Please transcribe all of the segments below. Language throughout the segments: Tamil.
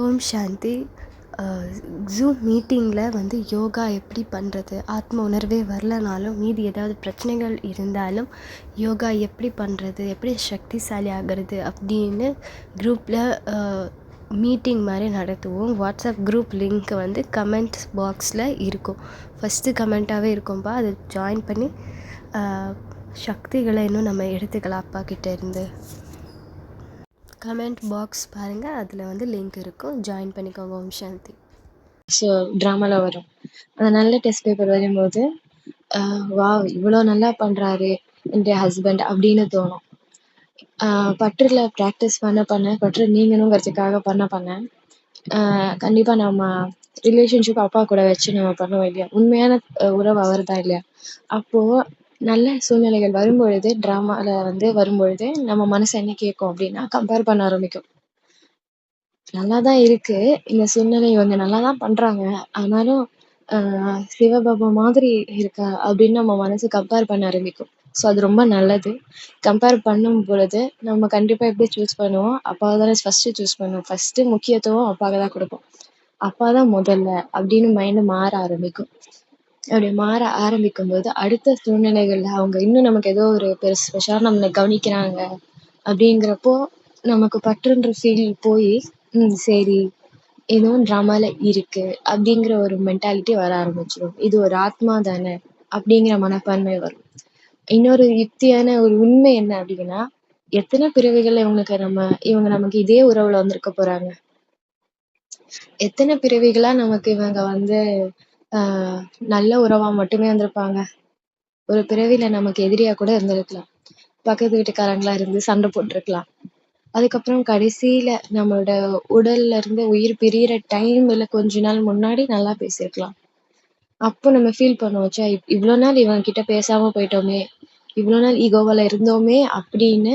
ஓம் சாந்தி. ஜூம் மீட்டிங்கில் வந்து யோகா எப்படி பண்ணுறது ஆத்ம உணர்வே வரலனாலும் மீதி ஏதாவது பிரச்சனைகள் இருந்தாலும் யோகா எப்படி பண்ணுறது எப்படி சக்திசாலி ஆகிறது அப்படின்னு குரூப்பில் மீட்டிங் மாதிரி நடத்துவோம். வாட்ஸ்அப் குரூப் லிங்க் வந்து கமெண்ட்ஸ் பாக்ஸில் இருக்கும். ஃபஸ்ட்டு கமெண்ட்டாகவே இருக்கும்பா அதை ஜாயின் பண்ணி சக்திகளை இன்னும் நம்ம எடுத்துக்கலாம் அப்பா கிட்டேருந்து. கமெண்ட் பாக்ஸ் பாருங்கள் அதில் வந்து லிங்க் இருக்கும். ஜாயின் பண்ணிக்கோங்க ஓம் சாந்தி. ஸோ ட்ராமாவில் வரும். அந்த நல்ல டெஸ்ட் பேப்பர் வரும்போது வா இவ்வளோ நல்லா பண்ணுறாரு என் ஹஸ்பண்ட் அப்படின்னு தோணும். பட்டரில் ப்ராக்டிஸ் பண்ண பண்ண பட்டர் நீங்கணுங்கிறதுக்காக பண்ண பண்ண. கண்டிப்பாக நம்ம ரிலேஷன்ஷிப் அப்பா கூட வச்சு நம்ம பண்ணுவோம் இல்லையா? உண்மையான உறவு அவர் தான் இல்லையா? அப்போது நல்ல சூழ்நிலைகள் வரும்பொழுது ட்ராமால வந்து வரும்பொழுது நம்ம மனசு என்ன கேட்கும் அப்படின்னா கம்பேர் பண்ண ஆரம்பிக்கும். நல்லா தான் இருக்கு. இந்த சூழ்நிலை வந்து நல்லா தான் பண்றாங்க. ஆனாலும் ஆஹ் சிவபாபா மாதிரி இருக்கா அப்படின்னு நம்ம மனசு கம்பேர் பண்ண ஆரம்பிக்கும். ஸோ அது ரொம்ப நல்லது. கம்பேர் பண்ணும் பொழுது நம்ம கண்டிப்பா எப்படி சூஸ் பண்ணுவோம்? அப்பாவை தானே ஃபர்ஸ்ட் சூஸ் பண்ணுவோம். ஃபஸ்ட்டு முக்கியத்துவம் அப்பாவை தான் கொடுப்போம். அப்பா தான் முதல்ல அப்படின்னு மைண்ட் மாற ஆரம்பிக்கும். அப்படி மாற ஆரம்பிக்கும்போது அடுத்த சூழ்நிலைகள்ல அவங்க இன்னும் நமக்கு ஏதோ ஒரு பெருசு ஸ்பெஷலாக நம்மளை கவனிக்கிறாங்க அப்படிங்கிறப்போ நமக்கு பற்றுன்ற ஃபீல் போய் ம் சரி ஏதோ ட்ராமால இருக்கு அப்படிங்கிற ஒரு மென்டாலிட்டி வர ஆரம்பிச்சிடும் இது ஒரு ஆத்மா தானே அப்படிங்கிற மனப்பான்மை வரும். இன்னொரு யுக்தியான ஒரு உண்மை என்ன அப்படின்னா எத்தனை பிறவிகள் இவங்களுக்கு நம்ம இவங்க நமக்கு இதே உறவுல வந்திருக்க போறாங்க? எத்தனை பிறவிகளா நமக்கு இவங்க வந்து நல்ல உறவா மட்டுமே இருந்திருப்பாங்க ஒரு பிறவியில நமக்கு எதிரியா கூட இருந்திருக்கலாம். பக்கத்து வீட்டுக்காரங்களா இருந்து சண்டை போட்டிருக்கலாம். அதுக்கப்புறம் கடைசியில நம்மளோட உடல்ல இருந்து உயிர் பிரியற டைம்ல கொஞ்ச நாள் முன்னாடி நல்லா பேசியிருக்கலாம். அப்போ நம்ம ஃபீல் பண்ணுவோம் இவ்வளோ நாள் இவன் கிட்ட பேசாம போயிட்டோமே இவ்வளோ நாள் ஈகோவால இருந்தோமே அப்படின்னு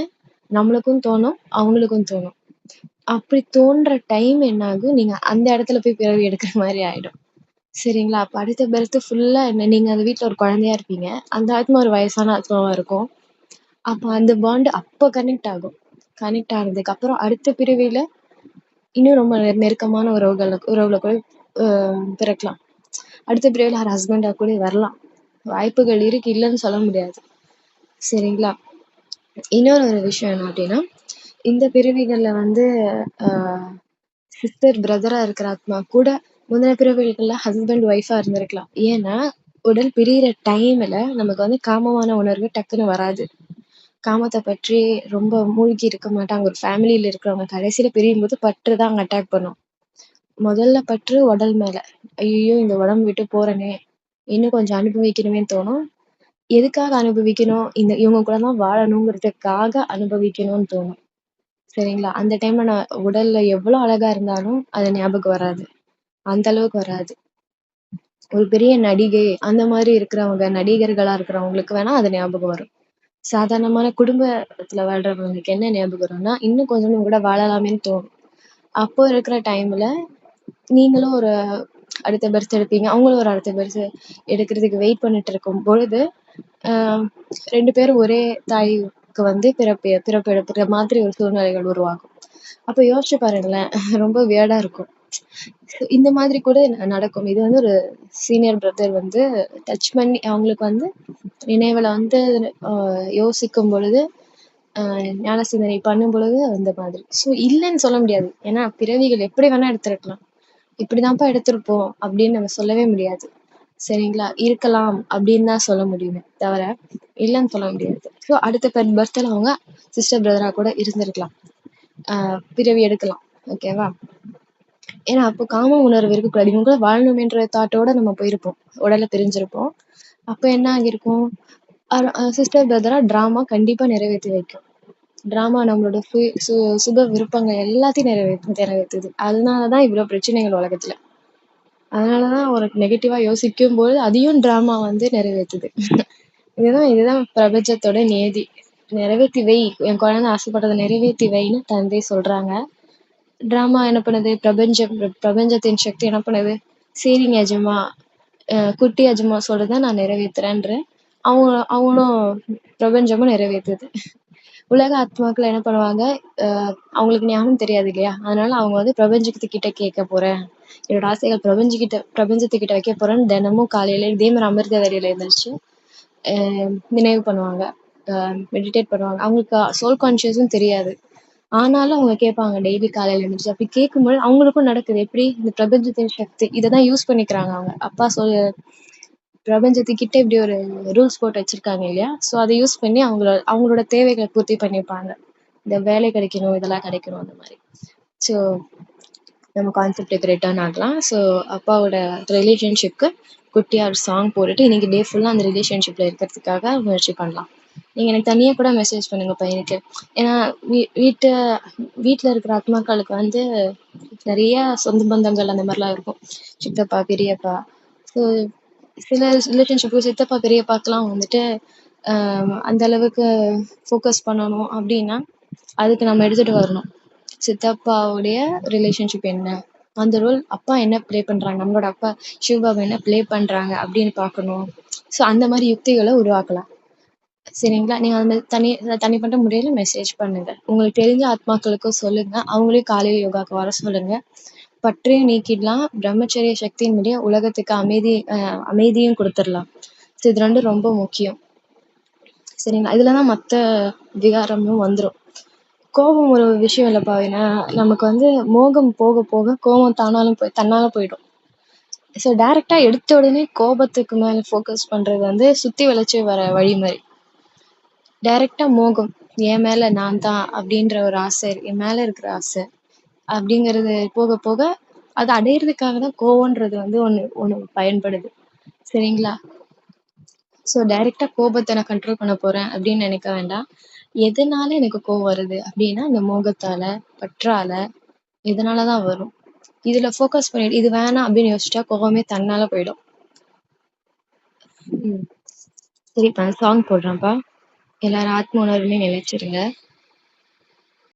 நம்மளுக்கும் தோணும் அவங்களுக்கும் தோணும். அப்படி தோன்ற டைம் என்ன ஆகும் நீங்க அந்த இடத்துல போய் பிறவி எடுக்கிற மாதிரி ஆயிடும். சரிங்களா? அப்ப அடுத்த birth ஃபுல்லா என்ன நீங்க அந்த வீட்ல ஒரு குழந்தையா இருப்பீங்க. அந்த ஆத்மா ஒரு வயசான ஆத்மாவா இருக்கும். அப்ப அந்த பாண்ட் அப்ப கனெக்ட் ஆகும். கனெக்ட் ஆனதுக்கு அப்புறம் அடுத்த பிறவியில இன்னும் ரொம்ப நெ- நெருக்கமான உறவுகள் உறவுல கூட பிறக்கலாம். அடுத்த பிரிவில் ஒரு ஹஸ்பண்டா கூட வரலாம். வாய்ப்புகள் இருக்கு இல்லைன்னு சொல்ல முடியாது. சரிங்களா? இன்னொரு ஒரு விஷயம் என்ன அப்படின்னா இந்த பிறவிகள்ல வந்து ஆஹ் சிஸ்டர் பிரதரா இருக்கிற ஆத்மா கூட முந்தின பிறவிகளுக்கெல்லாம் ஹஸ்பண்ட் ஒய்ஃபா இருந்திருக்கலாம். ஏன்னா உடல் பிரியிற டைம்ல நமக்கு வந்து காமமான உணர்வு டக்குன்னு வராது. காமத்தை பற்றி ரொம்ப மூழ்கி இருக்க மாட்டாங்க. ஒரு ஃபேமிலியில இருக்கிறவங்க கடைசியில பிரியும் போது பற்று தான் அங்க அட்டாக் பண்ணும். முதல்ல பற்று உடல் மேல. ஐயோ இந்த உடம்பு விட்டு போறேனே. இன்னும் கொஞ்சம் அனுபவிக்கணுமேன்னு தோணும். எதுக்காக அனுபவிக்கணும்? இந்த இவங்க கூட தான் வாழணுங்கிறதுக்காக அனுபவிக்கணும்னு தோணும். சரிங்களா? அந்த டைம்ல நான் உடல்ல எவ்வளவு அழகா இருந்தாலும் அது ஞாபகம் வராது. அந்த அளவுக்கு வராது. ஒரு பெரிய நடிகை அந்த மாதிரி இருக்கிறவங்க நடிகர்களா இருக்கிறவங்களுக்கு வேணா அது ஞாபகம் வரும். சாதாரணமான குடும்பத்துல வாழ்றவங்களுக்கு என்ன ஞாபகம் வரும்னா இன்னும் கொஞ்சம் கூட வாழலாமேன்னு தோணும். அப்போ இருக்கிற டைம்ல நீங்களும் ஒரு அடுத்த பர்த் எடுப்பீங்க அவங்களும் ஒரு அடுத்த பர்த் எடுக்கிறதுக்கு வெயிட் பண்ணிட்டு இருக்கும் பொழுது ஆஹ் ரெண்டு பேரும் ஒரே தாய்க்கு வந்து பிறப்பு பிறப்பு எடுக்கிற மாதிரி ஒரு சூழ்நிலைகள் உருவாகும். அப்ப யோசிச்சு பாருங்களேன் ரொம்ப வியர்டா இருக்கும். இந்த மாதிரி கூட நடக்கும். இது வந்து ஒரு சீனியர் பிரதர் வந்து டச் பண்ணி அவங்களுக்கு வந்து நினைவில் வந்து ஆஹ் யோசிக்கும் பொழுது ஆஹ் ஞான சிந்தனை பண்ணும் பொழுது அந்த மாதிரி. ஸோ இல்லைன்னு சொல்ல முடியாது. ஏன்னா பிறவிகள் எப்படி வேணா எடுத்திருக்கலாம். இப்படிதான்ப்பா எடுத்திருப்போம் அப்படின்னு நம்ம சொல்லவே முடியாது. சரிங்களா? இருக்கலாம் அப்படின்னு தான் சொல்ல முடியுமே தவிர இல்லைன்னு சொல்ல முடியாது. ஸோ அடுத்த பெண் பர்த்தில் அவங்க சிஸ்டர் பிரதரா கூட இருந்திருக்கலாம். ஆஹ் பிறவி எடுக்கலாம். ஓகேவா ஏன்னா அப்போ காம உணர்வு இருக்கக்கூடாது. இவங்க கூட வாழணுமேன்ற தாட்டோட நம்ம போயிருப்போம். உடலை பிரிஞ்சிருப்போம் அப்போ என்ன ஆகியிருக்கும்? சிஸ்டர் பிரதரா ட்ராமா கண்டிப்பா நிறைவேற்றி வைக்கும். ட்ராமா நம்மளோட சு- சு- சுப விருப்பங்கள் எல்லாத்தையும் நிறைவேற்று நிறைவேற்றுது. அதனாலதான் இவ்வளோ பிரச்சனைகள் உலகத்தில். அதனால தான் உனக்கு நெகட்டிவாக யோசிக்கும் போது அதையும் ட்ராமா வந்து நிறைவேத்துது இதுதான் இதுதான் பிரபஞ்சத்தோட நியதி நிறைவேத்தி வை. என் குழந்தை ஆசைப்பட்டதை நிறைவேத்தி வைன்னு தந்தை சொல்கிறாங்க ட்ராமா என்ன பண்ணுது? பிரபஞ்சம் பிரபஞ்சத்தின் சக்தி என்ன பண்ணுது? சரிங்க எஜமா குட்டி அஜமா சொல்றத நான் நிறைவேற்றுறேன்ற அவங்க அவங்களும் பிரபஞ்சமும் நிறைவேற்றுது உலக ஆத்மாக்கள் என்ன பண்ணுவாங்க? அவங்களுக்கு ஞானம் தெரியாது இல்லையா? அதனால அவங்க வந்து பிரபஞ்சத்துக்கிட்ட கேட்க போறேன். என்னோட ஆசைகள் பிரபஞ்சுக்கிட்ட பிரபஞ்சத்துக்கிட்ட வைக்க போறேன்னு தினமும் காலையில இதே மாதிரி அமிர்த வேலையில எழுந்திரிச்சு நினைவு பண்ணுவாங்க. மெடிடேட் பண்ணுவாங்க. அவங்களுக்கு சோல் கான்ஷியஸும் தெரியாது. ஆனாலும் அவங்க கேட்பாங்க டெய்லி காலையில எழுந்துச்சு அப்படி கேட்கும்போது அவங்களுக்கும் நடக்குது. எப்படி? இந்த பிரபஞ்சத்தின் சக்தி. இதை தான் யூஸ் பண்ணிக்கிறாங்க அவங்க. அப்பா சொல் பிரபஞ்சத்துக்கிட்ட இப்படி ஒரு ரூல்ஸ் போட்டு வச்சிருக்காங்க இல்லையா? ஸோ அதை யூஸ் பண்ணி அவங்களோட அவங்களோட தேவைகளை பூர்த்தி பண்ணிப்பாங்க. இந்த வேலை கிடைக்கணும் இதெல்லாம் கிடைக்கணும் அந்த மாதிரி. ஸோ நம்ம கான்செப்டுக்கு ரிட்டர்ன் ஆகலாம். ஸோ அப்பாவோட ரிலேஷன்ஷிப்க்கு குட்டியாக ஒரு சாங் போட்டுட்டு இன்னைக்கு டே ஃபுல்லாக அந்த ரிலேஷன்ஷிப்பில் இருக்கிறதுக்காக முயற்சி பண்ணலாம். நீங்கள் எனக்கு தனியாக கூட மெசேஜ் பண்ணுங்க பையனுக்கு. ஏன்னா வீ வீட்டு வீட்டில் இருக்கிற ஆத்மாக்களுக்கு வந்து நிறைய சொந்த பந்தங்கள் அந்த மாதிரிலாம் இருக்கும். சித்தப்பா பெரியப்பா. ஸோ சில ரிலேஷன்ஷிப்பு சித்தப்பா பெரியப்பாக்கெல்லாம் வந்துட்டு அந்த அளவுக்கு ஃபோக்கஸ் பண்ணணும் அப்படின்னா அதுக்கு நம்ம எடுத்துகிட்டு வரணும். சித்தப்பாவுடைய ரிலேஷன்ஷிப் என்ன? அந்த ரோல் அப்பா என்ன ப்ளே பண்ணுறாங்க நம்மளோட அப்பா சிவபாபா என்ன ப்ளே பண்ணுறாங்க அப்படின்னு பார்க்கணும். ஸோ அந்த மாதிரி யுக்திகளை உருவாக்கலாம். சரிங்களா? நீங்கள் அந்த தனி தனிப்பட்ட முறையில மெசேஜ் பண்ணுங்க. உங்களுக்கு தெரிஞ்ச ஆத்மாக்களுக்கும் சொல்லுங்க. அவங்களையும் காலையில் யோகாக்கு வர சொல்லுங்க. பற்றியும் நீக்கிடலாம். பிரம்மச்சரிய சக்தியின் முடிய உலகத்துக்கு அமைதி அமைதியும் கொடுத்துடலாம். ஸோ இது ரெண்டும் ரொம்ப முக்கியம். சரிங்களா? இதுலதான் தான் மற்ற விகாரமும் வந்துடும் கோபம் ஒரு விஷயம் இல்லைப்பா ஏன்னா நமக்கு வந்து மோகம் போக போக கோபம் தானாலும் போய் தன்னால போயிடும். ஸோ டேரெக்டாக எடுத்த உடனே கோபத்துக்கு மேலே ஃபோக்கஸ் பண்ணுறது வந்து சுற்றி வளைச்சி வர வழி மாதிரி. டைரக்டா மோகம். என் மேலே நான் தான் அப்படின்ற ஒரு ஆசை என் மேலே இருக்கிற ஆசை அப்படிங்கிறது போக போக அதை அடையிறதுக்காக தான் கோவன்றது வந்து ஒன்று ஒன்று பயன்படுது. சரிங்களா? ஸோ டைரெக்டாக கோபத்தை நான் கண்ட்ரோல் பண்ண போகிறேன் அப்படின்னு நினைக்க வேண்டாம். எதனால எனக்கு கோவம் வருது அப்படின்னா இந்த மோகத்தால் பற்றால இதனால தான் வரும்? இதில் ஃபோக்கஸ் பண்ணிட்டு இது வேணாம் அப்படின்னு யோசிச்சா கோவமே தன்னால போயிடும். ம். சரிப்பா சாங் போடுறேன்ப்பா. எல்லார் ஆத்ம உணர்வுலையும் நிலைச்சிருங்க.